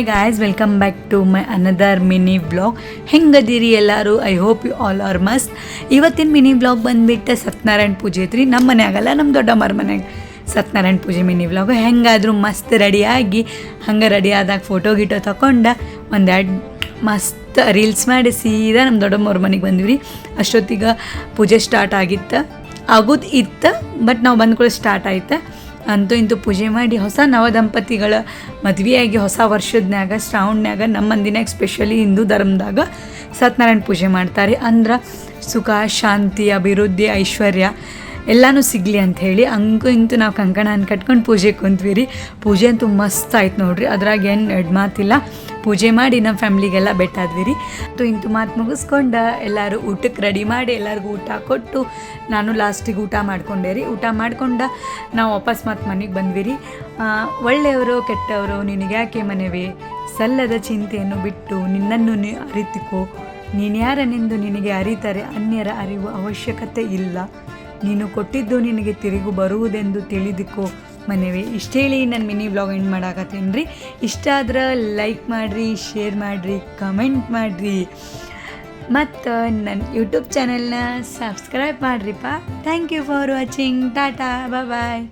Hi guys welcome back to my another mini blog ಹೆಂಗದಿರಿ ಎಲ್ಲರೂ? I hope you all are ಮಸ್ತ್ ಇವತ್ತಿನ mini blog ಬಂದುಬಿಟ್ಟು ಸತ್ಯನಾರಾಯಣ ಪೂಜೆ ಐತ್ರಿ. ನಮ್ಮ ಮನ್ಯಾಗಲ್ಲ ನಮ್ಮ ದೊಡ್ಡಮ್ಮರ ಮನೆಯಾಗ ಸತ್ಯನಾರಾಯಣ ಪೂಜೆ ಮಿನಿ ಬ್ಲಾಗು ಹೆಂಗಾದರೂ ಮಸ್ತ್ ರೆಡಿಯಾಗಿ ಹಂಗೆ ರೆಡಿ ಆದಾಗ ಫೋಟೋ ಗಿಟೋ ಒಂದು ಎರಡು ಮಸ್ತ್ ರೀಲ್ಸ್ ಮಾಡಿ ಸೀದಾ ನಮ್ಮ ದೊಡ್ಡಮ್ಮವ್ರ ಮನೆಗೆ ಬಂದ್ವಿ. ಅಷ್ಟೊತ್ತಿಗೆ ಪೂಜೆ ಸ್ಟಾರ್ಟ್ ಆಗಿತ್ತು, ಆಗೋದು ಇತ್ತು ಬಟ್ ನಾವು ಬಂದ್ಕೊಳ್ಳಿ ಸ್ಟಾರ್ಟ್ ಆಯ್ತು. ಅಂತೂ ಇಂತೂ ಪೂಜೆ ಮಾಡಿ ಹೊಸ ನವ ದಂಪತಿಗಳ ಮದುವೆಯಾಗಿ ಹೊಸ ವರ್ಷದ್ನ್ಯಾಗ ಶ್ರಾವಣ್ಯಾಗ ನಮ್ಮ ಮಂದಿನಾಗ ಸ್ಪೆಷಲಿ ಹಿಂದೂ ಧರ್ಮದಾಗ ಸತ್ಯನಾರಾಯಣ ಪೂಜೆ ಮಾಡ್ತಾರೆ. ಅಂದ್ರೆ ಸುಖ, ಶಾಂತಿ, ಅಭಿವೃದ್ಧಿ, ಐಶ್ವರ್ಯ ಎಲ್ಲನೂ ಸಿಗಲಿ ಅಂತ ಹೇಳಿ ಹಂಗೂ ಇಂತೂ ನಾವು ಕಂಕಣ ಕಟ್ಕೊಂಡು ಪೂಜೆ ಕುಂತ್ವಿ ರೀ ಪೂಜೆ ಅಂತೂ ಮಸ್ತ್ ಆಯ್ತು ನೋಡ್ರಿ. ಅದ್ರಾಗ ಏನು ಎರಡು ಮಾತಿಲ್ಲ. ಪೂಜೆ ಮಾಡಿ ನಮ್ಮ ಫ್ಯಾಮ್ಲಿಗೆಲ್ಲ ಬೆಟ್ಟಾದ್ವಿ ರೀ ತು ಇಂತು ಮಾತು ಮುಗಿಸ್ಕೊಂಡ ಎಲ್ಲರೂ ಊಟಕ್ಕೆ ರೆಡಿ ಮಾಡಿ ಎಲ್ಲರಿಗೂ ಊಟ ಕೊಟ್ಟು ನಾನು ಲಾಸ್ಟಿಗೆ ಊಟ ಮಾಡ್ಕೊಂಡೆ ರೀ. ಊಟ ಮಾಡ್ಕೊಂಡು ನಾವು ವಾಪಸ್ ಮತ್ತೆ ಮನೆಗೆ ಬಂದ್ವಿ ರೀ ಒಳ್ಳೆಯವರು ಕೆಟ್ಟವರು ನಿನಗ್ಯಾಕೆ ಮನೆವೇ? ಸಲ್ಲದ ಚಿಂತೆಯನ್ನು ಬಿಟ್ಟು ನಿನ್ನನ್ನು ಅರಿತುಕೋ. ನೀನು ಯಾರನೆಂದು ನಿನಗೆ ಅರಿತರೆ ಅನ್ಯರ ಅರಿವು ಅವಶ್ಯಕತೆ ಇಲ್ಲ. ನೀನು ಕೊಟ್ಟಿದ್ದು ನಿನಗೆ ತಿರುಗು ಬರುವುದೆಂದು ತಿಳಿದುಕೋ. ಮನೆವೇ ಇಷ್ಟು ಹೇಳಿ ನನ್ನ ಮಿನಿ ಬ್ಲಾಗ್ ಎಂಡ್ ಮಾಡಾಕತ್ತೀನಿ ರೀ ಇಷ್ಟ ಆದ್ರೆ ಲೈಕ್ ಮಾಡಿರಿ ಶೇರ್ ಮಾಡಿರಿ ಕಮೆಂಟ್ ಮಾಡಿರಿ. ಮತ್ತು ನನ್ನ ಯೂಟ್ಯೂಬ್ ಚಾನೆಲ್ನ ಸಬ್ಸ್ಕ್ರೈಬ್ ಮಾಡಿರಿಪ್ಪ. Thank you for watching Tata bye